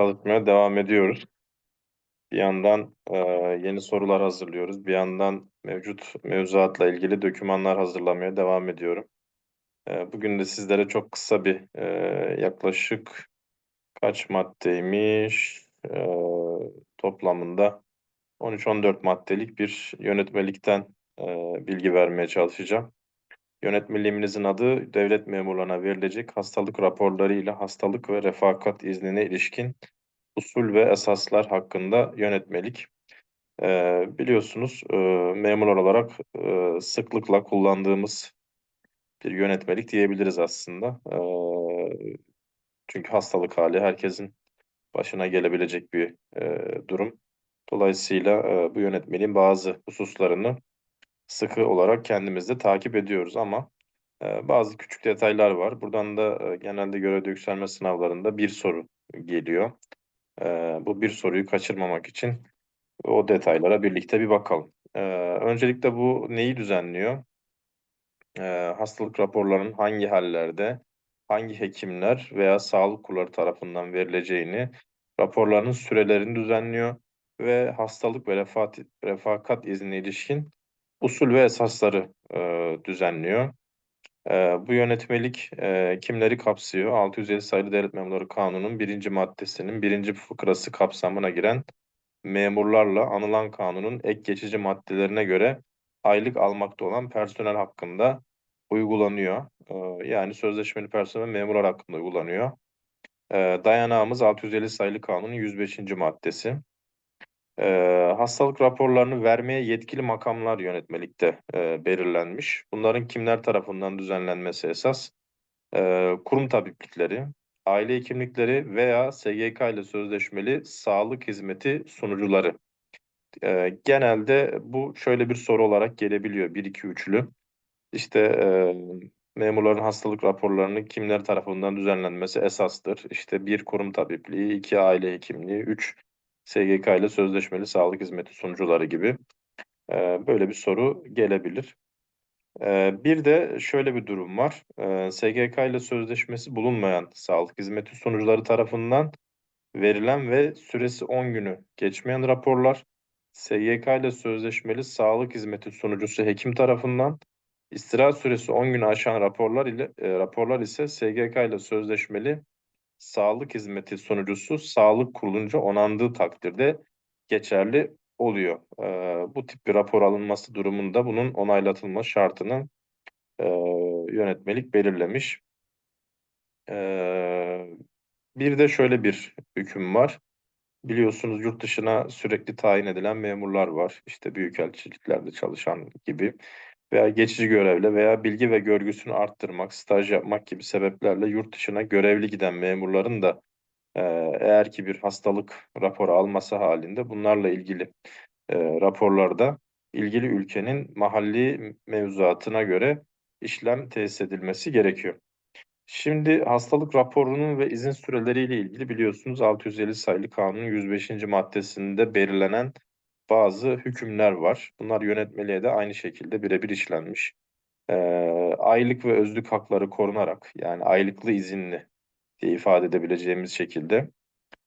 çalışmaya devam ediyoruz. Bir yandan e, yeni sorular hazırlıyoruz. Bir yandan mevcut mevzuatla ilgili dokümanlar hazırlamaya devam ediyorum. E, bugün de sizlere çok kısa bir e, yaklaşık kaç maddeymiş e, toplamında 13-14 maddelik bir yönetmelikten e, bilgi vermeye çalışacağım. Yönetmeliğimizin adı devlet memurlarına verilecek hastalık raporları ile hastalık ve refakat iznine ilişkin usul ve esaslar hakkında yönetmelik. Ee, biliyorsunuz e, memurlar olarak e, sıklıkla kullandığımız bir yönetmelik diyebiliriz aslında. E, çünkü hastalık hali herkesin başına gelebilecek bir e, durum. Dolayısıyla e, bu yönetmeliğin bazı hususlarını sıkı olarak kendimizde takip ediyoruz ama e, bazı küçük detaylar var. Buradan da e, genelde görevde yükselme sınavlarında bir soru geliyor. E, bu bir soruyu kaçırmamak için o detaylara birlikte bir bakalım. E, öncelikle bu neyi düzenliyor? E, hastalık raporlarının hangi hallerde, hangi hekimler veya sağlık kurulları tarafından verileceğini, raporların sürelerini düzenliyor ve hastalık ve refat, refakat iznine ilişkin usul ve esasları e, düzenliyor. E, bu yönetmelik e, kimleri kapsıyor? 650 sayılı Devlet Memurları Kanunu'nun birinci maddesinin birinci fıkrası kapsamına giren memurlarla anılan kanunun ek geçici maddelerine göre aylık almakta olan personel hakkında uygulanıyor. E, yani sözleşmeli personel memurlar hakkında uygulanıyor. E, dayanağımız 650 sayılı kanunun 105. maddesi. E, hastalık raporlarını vermeye yetkili makamlar yönetmelikte e, belirlenmiş. Bunların kimler tarafından düzenlenmesi esas? E, kurum tabiplikleri, aile hekimlikleri veya SGK ile sözleşmeli sağlık hizmeti sunucuları. E, genelde bu şöyle bir soru olarak gelebiliyor. 1-2-3'lü. İşte e, memurların hastalık raporlarının kimler tarafından düzenlenmesi esastır. İşte bir kurum tabipliği, iki aile hekimliği, üç SGK ile sözleşmeli sağlık hizmeti sunucuları gibi e, böyle bir soru gelebilir. E, bir de şöyle bir durum var. E, SGK ile sözleşmesi bulunmayan sağlık hizmeti sunucuları tarafından verilen ve süresi 10 günü geçmeyen raporlar SGK ile sözleşmeli sağlık hizmeti sunucusu hekim tarafından istirahat süresi 10 günü aşan raporlar ile e, raporlar ise SGK ile sözleşmeli sağlık hizmeti sunucusu sağlık kurulunca onandığı takdirde geçerli oluyor. E, bu tip bir rapor alınması durumunda bunun onaylatılma şartını e, yönetmelik belirlemiş. E, bir de şöyle bir hüküm var. Biliyorsunuz yurt dışına sürekli tayin edilen memurlar var. İşte büyükelçiliklerde çalışan gibi veya geçici görevle veya bilgi ve görgüsünü arttırmak, staj yapmak gibi sebeplerle yurt dışına görevli giden memurların da e, eğer ki bir hastalık raporu alması halinde bunlarla ilgili e, raporlarda ilgili ülkenin mahalli mevzuatına göre işlem tesis edilmesi gerekiyor. Şimdi hastalık raporunun ve izin süreleriyle ilgili biliyorsunuz 650 sayılı kanunun 105. maddesinde belirlenen bazı hükümler var. Bunlar yönetmeliğe de aynı şekilde birebir işlenmiş. Ee, aylık ve özlük hakları korunarak yani aylıklı izinli diye ifade edebileceğimiz şekilde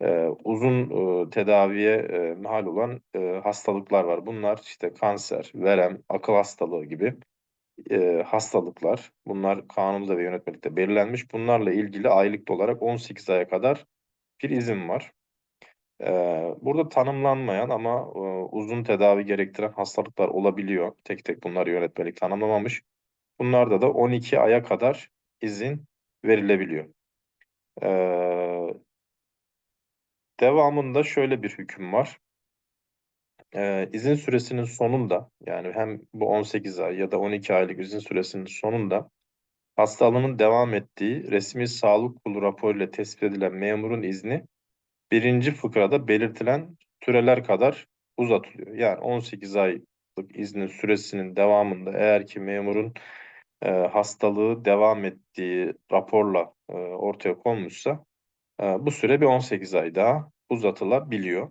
e, uzun e, tedaviye e, mahal olan e, hastalıklar var. Bunlar işte kanser, verem, akıl hastalığı gibi e, hastalıklar. Bunlar kanunda ve yönetmelikte belirlenmiş. Bunlarla ilgili aylık olarak 18 aya kadar bir izin var. Burada tanımlanmayan ama uzun tedavi gerektiren hastalıklar olabiliyor. Tek tek bunları yönetmelik tanımlamamış. Bunlarda da 12 aya kadar izin verilebiliyor. Devamında şöyle bir hüküm var izin süresinin sonunda yani hem bu 18 ay ya da 12 aylık izin süresinin sonunda hastalığının devam ettiği resmi sağlık kurulu raporuyla tespit edilen memurun izni birinci fıkrada belirtilen süreler kadar uzatılıyor. Yani 18 aylık iznin süresinin devamında eğer ki memurun e, hastalığı devam ettiği raporla e, ortaya konmuşsa e, bu süre bir 18 ay daha uzatılabiliyor.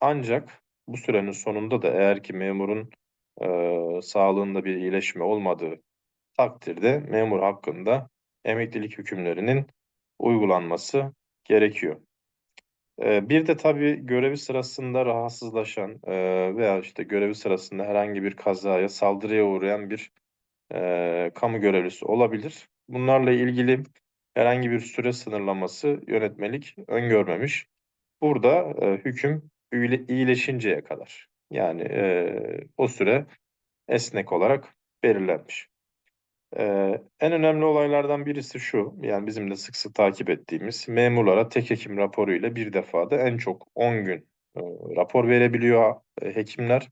Ancak bu sürenin sonunda da eğer ki memurun e, sağlığında bir iyileşme olmadığı takdirde memur hakkında emeklilik hükümlerinin uygulanması gerekiyor. Bir de tabii görevi sırasında rahatsızlaşan veya işte görevi sırasında herhangi bir kazaya, saldırıya uğrayan bir kamu görevlisi olabilir. Bunlarla ilgili herhangi bir süre sınırlaması yönetmelik öngörmemiş. Burada hüküm iyile- iyileşinceye kadar. Yani o süre esnek olarak belirlenmiş. Ee, en önemli olaylardan birisi şu, yani bizim de sık sık takip ettiğimiz memurlara tek hekim raporu ile bir defada en çok 10 gün e, rapor verebiliyor e, hekimler.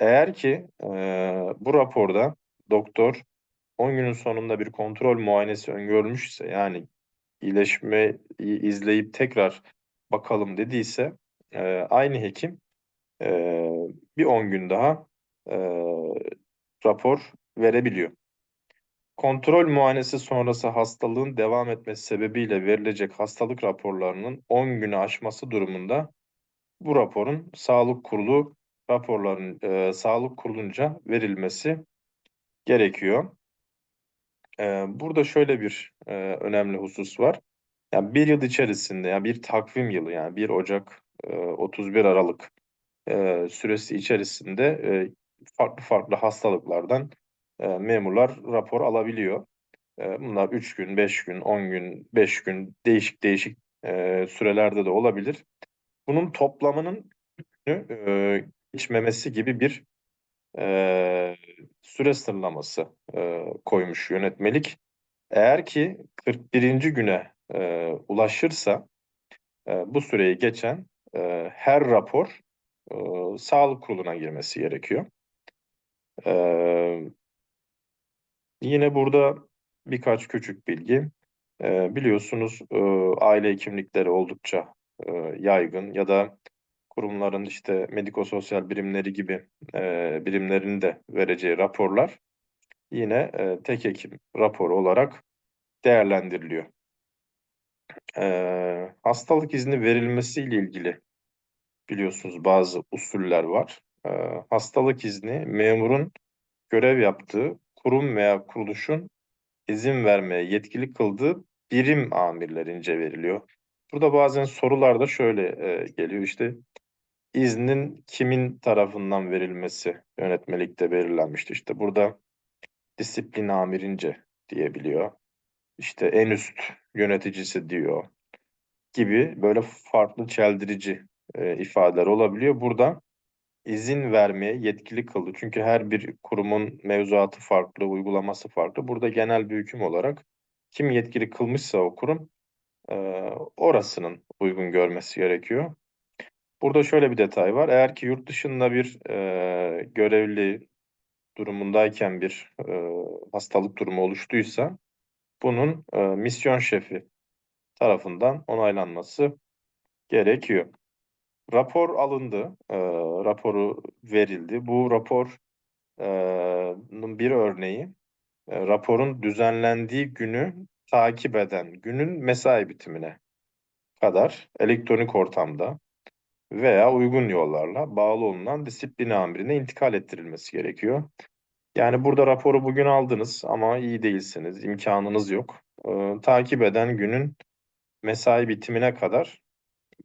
Eğer ki e, bu raporda doktor 10 günün sonunda bir kontrol muayenesi öngörmüşse, yani iyileşmeyi izleyip tekrar bakalım dediyse, e, aynı hekim e, bir 10 gün daha e, rapor verebiliyor. Kontrol muayenesi sonrası hastalığın devam etmesi sebebiyle verilecek hastalık raporlarının 10 günü aşması durumunda bu raporun sağlık kurulu raporların e, sağlık kurulunca verilmesi gerekiyor. E, burada şöyle bir e, önemli husus var. Yani bir yıl içerisinde, yani bir takvim yılı yani 1 Ocak e, 31 Aralık e, süresi içerisinde e, farklı farklı hastalıklardan e, memurlar rapor alabiliyor. E, bunlar 3 gün, 5 gün, 10 gün, 5 gün değişik değişik e, sürelerde de olabilir. Bunun toplamının e, geçmemesi gibi bir e, süre sınırlaması e, koymuş yönetmelik. Eğer ki 41. güne e, ulaşırsa e, bu süreyi geçen e, her rapor e, sağlık kuruluna girmesi gerekiyor. E, yine burada birkaç küçük bilgi. E, biliyorsunuz e, aile hekimlikleri oldukça e, yaygın ya da kurumların işte medikososyal birimleri gibi e, birimlerin de vereceği raporlar yine e, tek hekim raporu olarak değerlendiriliyor. E, hastalık izni verilmesiyle ilgili biliyorsunuz bazı usuller var. E, hastalık izni memurun görev yaptığı kurum veya kuruluşun izin vermeye yetkili kıldığı birim amirlerince veriliyor. Burada bazen sorularda şöyle e, geliyor işte iznin kimin tarafından verilmesi yönetmelikte belirlenmişti. İşte burada disiplin amirince diyebiliyor. İşte en üst yöneticisi diyor gibi böyle farklı çeldirici e, ifadeler olabiliyor. Burada izin vermeye yetkili kıldı. Çünkü her bir kurumun mevzuatı farklı, uygulaması farklı. Burada genel bir hüküm olarak kim yetkili kılmışsa o kurum e, orasının uygun görmesi gerekiyor. Burada şöyle bir detay var. Eğer ki yurt dışında bir e, görevli durumundayken bir e, hastalık durumu oluştuysa bunun e, misyon şefi tarafından onaylanması gerekiyor. Rapor alındı, e, raporu verildi. Bu raporun bir örneği e, raporun düzenlendiği günü takip eden günün mesai bitimine kadar elektronik ortamda veya uygun yollarla bağlı olunan disiplin amirine intikal ettirilmesi gerekiyor. Yani burada raporu bugün aldınız ama iyi değilsiniz, imkanınız yok. Ee, takip eden günün mesai bitimine kadar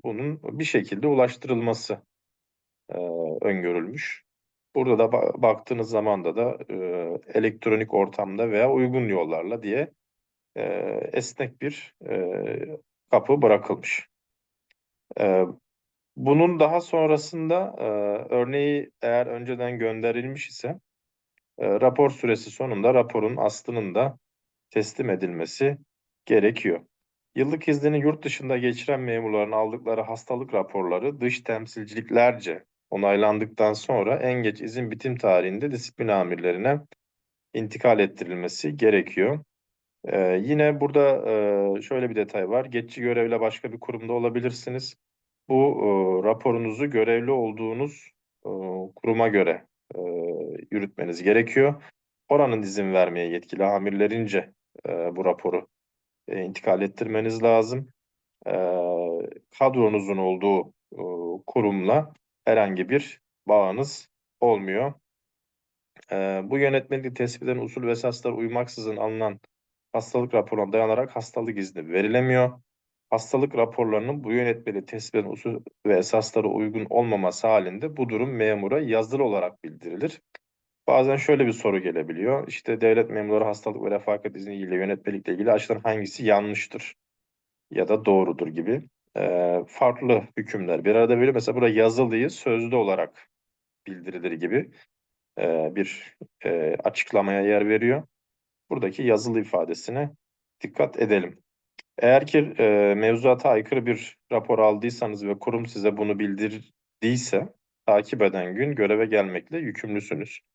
bunun bir şekilde ulaştırılması e, öngörülmüş. Burada da ba- baktığınız zaman da da e, elektronik ortamda veya uygun yollarla diye e, esnek bir e, kapı bırakılmış. E, bunun daha sonrasında e, örneği eğer önceden gönderilmiş ise e, rapor süresi sonunda raporun aslının da teslim edilmesi gerekiyor. Yıllık iznini yurt dışında geçiren memurların aldıkları hastalık raporları dış temsilciliklerce onaylandıktan sonra en geç izin bitim tarihinde disiplin amirlerine intikal ettirilmesi gerekiyor. Ee, yine burada e, şöyle bir detay var. Geçici görevle başka bir kurumda olabilirsiniz. Bu e, raporunuzu görevli olduğunuz e, kuruma göre e, yürütmeniz gerekiyor. Oranın izin vermeye yetkili amirlerince e, bu raporu e, intikal ettirmeniz lazım. E, kadronuzun olduğu e, kurumla herhangi bir bağınız olmuyor. E, bu yönetmelik tespit eden usul ve esaslara uymaksızın alınan hastalık raporuna dayanarak hastalık izni verilemiyor. hastalık raporlarının bu yönetmeliği tespit eden usul ve esaslara uygun olmaması halinde bu durum memura yazılı olarak bildirilir. Bazen şöyle bir soru gelebiliyor. İşte devlet memurları hastalık ve refakat izniyle yönetmelikle ilgili açıdan hangisi yanlıştır ya da doğrudur gibi e, farklı hükümler. Bir arada böyle mesela burada yazılıyı sözlü olarak bildirilir gibi e, bir e, açıklamaya yer veriyor. Buradaki yazılı ifadesine dikkat edelim. Eğer ki e, mevzuata aykırı bir rapor aldıysanız ve kurum size bunu bildirdiyse takip eden gün göreve gelmekle yükümlüsünüz.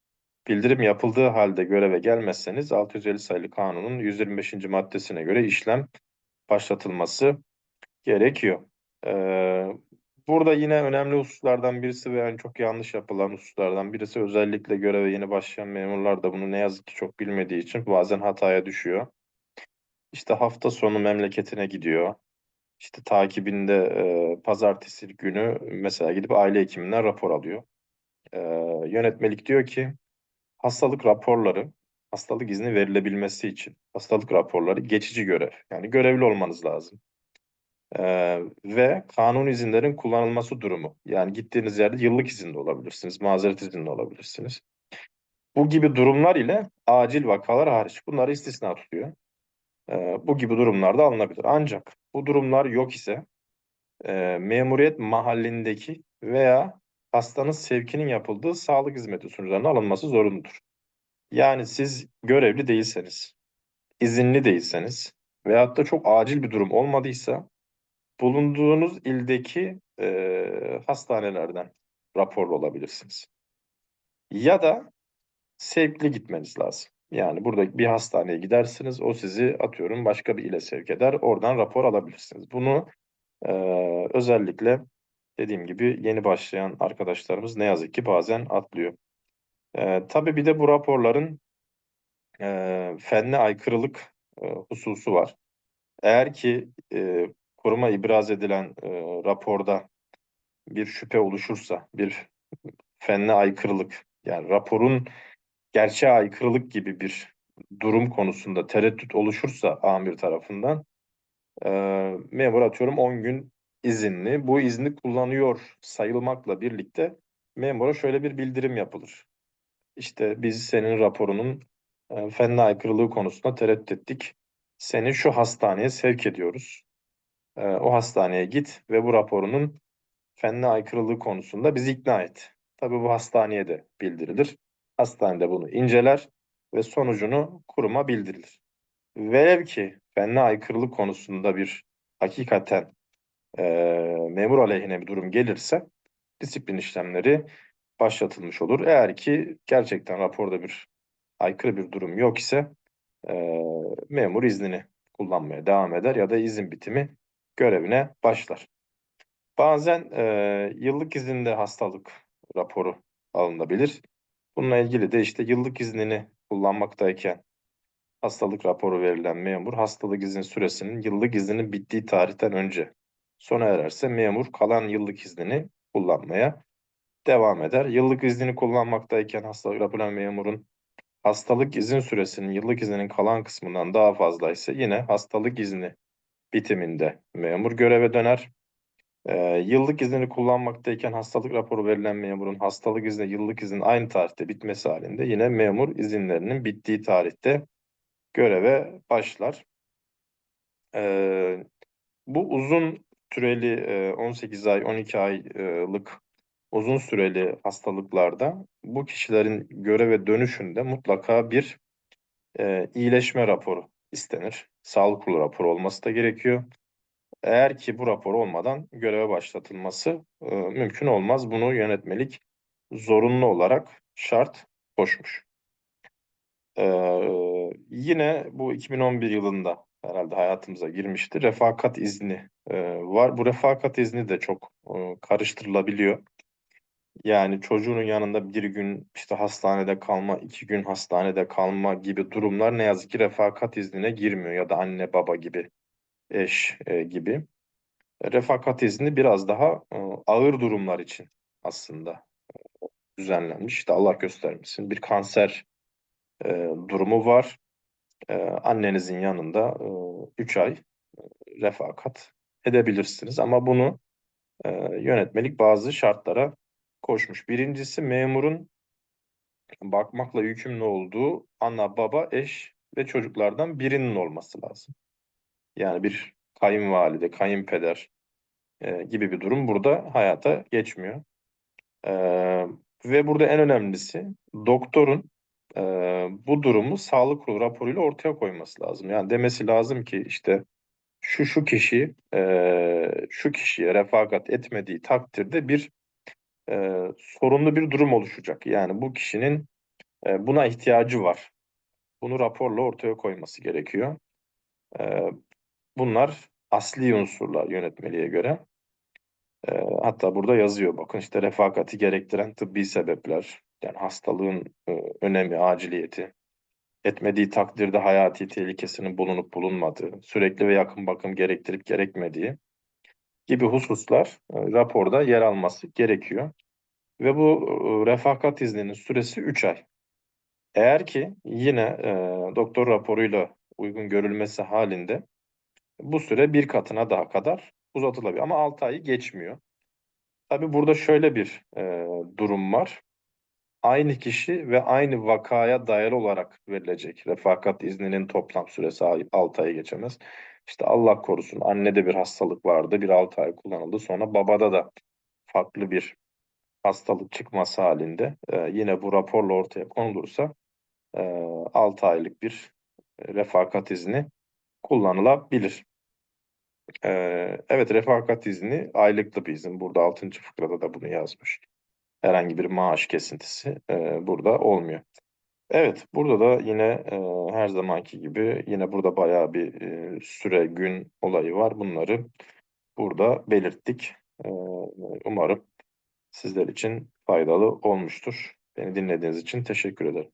Bildirim yapıldığı halde göreve gelmezseniz 650 sayılı kanunun 125. maddesine göre işlem başlatılması gerekiyor. Ee, burada yine önemli hususlardan birisi ve en çok yanlış yapılan hususlardan birisi özellikle göreve yeni başlayan memurlar da bunu ne yazık ki çok bilmediği için bazen hataya düşüyor. İşte hafta sonu memleketine gidiyor. İşte takibinde e, pazartesi günü mesela gidip aile hekiminden rapor alıyor. E, yönetmelik diyor ki hastalık raporları hastalık izni verilebilmesi için hastalık raporları geçici görev. Yani görevli olmanız lazım. Ee, ve kanun izinlerin kullanılması durumu. Yani gittiğiniz yerde yıllık izinde olabilirsiniz, mazeret izinde olabilirsiniz. Bu gibi durumlar ile acil vakalar hariç bunları istisna tutuyor. Ee, bu gibi durumlarda alınabilir. Ancak bu durumlar yok ise e, memuriyet mahallindeki veya hastanın sevkinin yapıldığı sağlık hizmeti sunucularına alınması zorunludur. Yani siz görevli değilseniz, izinli değilseniz veyahut da çok acil bir durum olmadıysa bulunduğunuz ildeki e, hastanelerden raporlu olabilirsiniz. Ya da sevkli gitmeniz lazım. Yani burada bir hastaneye gidersiniz, o sizi atıyorum başka bir ile sevk eder, oradan rapor alabilirsiniz. Bunu e, özellikle dediğim gibi yeni başlayan arkadaşlarımız ne yazık ki bazen atlıyor. E, tabii bir de bu raporların e, fenli aykırılık e, hususu var. Eğer ki e, kuruma ibraz edilen e, raporda bir şüphe oluşursa, bir fenli aykırılık, yani raporun gerçeğe aykırılık gibi bir durum konusunda tereddüt oluşursa amir tarafından e, memur atıyorum 10 gün izinli. Bu izni kullanıyor sayılmakla birlikte memura şöyle bir bildirim yapılır. İşte biz senin raporunun e, fenli aykırılığı konusunda tereddüt ettik. Seni şu hastaneye sevk ediyoruz. E, o hastaneye git ve bu raporunun fenli aykırılığı konusunda bizi ikna et. Tabii bu hastaneye de bildirilir. Hastanede bunu inceler ve sonucunu kuruma bildirilir. Velev ki fenli aykırılık konusunda bir hakikaten e, memur aleyhine bir durum gelirse disiplin işlemleri başlatılmış olur. Eğer ki gerçekten raporda bir aykırı bir durum yok ise e, memur iznini kullanmaya devam eder ya da izin bitimi görevine başlar. Bazen e, yıllık izinde hastalık raporu alınabilir. Bununla ilgili de işte yıllık iznini kullanmaktayken hastalık raporu verilen memur hastalık izin süresinin yıllık izninin bittiği tarihten önce sona ererse memur kalan yıllık iznini kullanmaya devam eder. Yıllık iznini kullanmaktayken hastalık raporu memurun hastalık izin süresinin yıllık izninin kalan kısmından daha fazlaysa yine hastalık izni bitiminde memur göreve döner. Ee, yıllık iznini kullanmaktayken hastalık raporu verilen memurun hastalık izni yıllık izin aynı tarihte bitmesi halinde yine memur izinlerinin bittiği tarihte göreve başlar. Ee, bu uzun süreli e, 18 ay 12 aylık uzun süreli hastalıklarda bu kişilerin göreve dönüşünde mutlaka bir e, iyileşme raporu istenir. Sağlık kurulu raporu olması da gerekiyor. Eğer ki bu rapor olmadan göreve başlatılması e, mümkün olmaz. Bunu yönetmelik zorunlu olarak şart koşmuş. E, yine bu 2011 yılında herhalde hayatımıza girmişti. Refakat izni e, var. Bu refakat izni de çok e, karıştırılabiliyor. Yani çocuğunun yanında bir gün işte hastanede kalma, iki gün hastanede kalma gibi durumlar ne yazık ki refakat iznine girmiyor ya da anne baba gibi, eş e, gibi. Refakat izni biraz daha e, ağır durumlar için aslında düzenlenmiş. İşte Allah göstermesin bir kanser e, durumu var. E, annenizin yanında 3 ay e, refakat edebilirsiniz. Ama bunu e, yönetmelik bazı şartlara koşmuş. Birincisi memurun bakmakla yükümlü olduğu ana, baba, eş ve çocuklardan birinin olması lazım. Yani bir kayınvalide, kayınpeder e, gibi bir durum burada hayata geçmiyor. E, ve burada en önemlisi doktorun e, bu durumu sağlık kurulu raporuyla ortaya koyması lazım. Yani demesi lazım ki işte şu şu kişi e, şu kişiye refakat etmediği takdirde bir e, sorunlu bir durum oluşacak. Yani bu kişinin e, buna ihtiyacı var. Bunu raporla ortaya koyması gerekiyor. E, bunlar asli unsurlar yönetmeliğe göre. E, hatta burada yazıyor bakın işte refakati gerektiren tıbbi sebepler, yani hastalığın e, önemi, aciliyeti, etmediği takdirde hayati tehlikesinin bulunup bulunmadığı, sürekli ve yakın bakım gerektirip gerekmediği gibi hususlar e, raporda yer alması gerekiyor. Ve bu e, refakat izninin süresi 3 ay. Eğer ki yine e, doktor raporuyla uygun görülmesi halinde bu süre bir katına daha kadar uzatılabilir. Ama 6 ayı geçmiyor. Tabii burada şöyle bir e, durum var. Aynı kişi ve aynı vakaya dayalı olarak verilecek refakat izninin toplam süresi 6 ayı geçemez. İşte Allah korusun annede bir hastalık vardı, bir 6 ay kullanıldı. Sonra babada da farklı bir hastalık çıkması halinde e, yine bu raporla ortaya konulursa e, 6 aylık bir refakat izni kullanılabilir. E, evet refakat izni aylıklı bir izin. Burada 6. fıkrada da bunu yazmış. Herhangi bir maaş kesintisi e, burada olmuyor. Evet, burada da yine e, her zamanki gibi yine burada bayağı bir e, süre, gün olayı var. Bunları burada belirttik. E, umarım sizler için faydalı olmuştur. Beni dinlediğiniz için teşekkür ederim.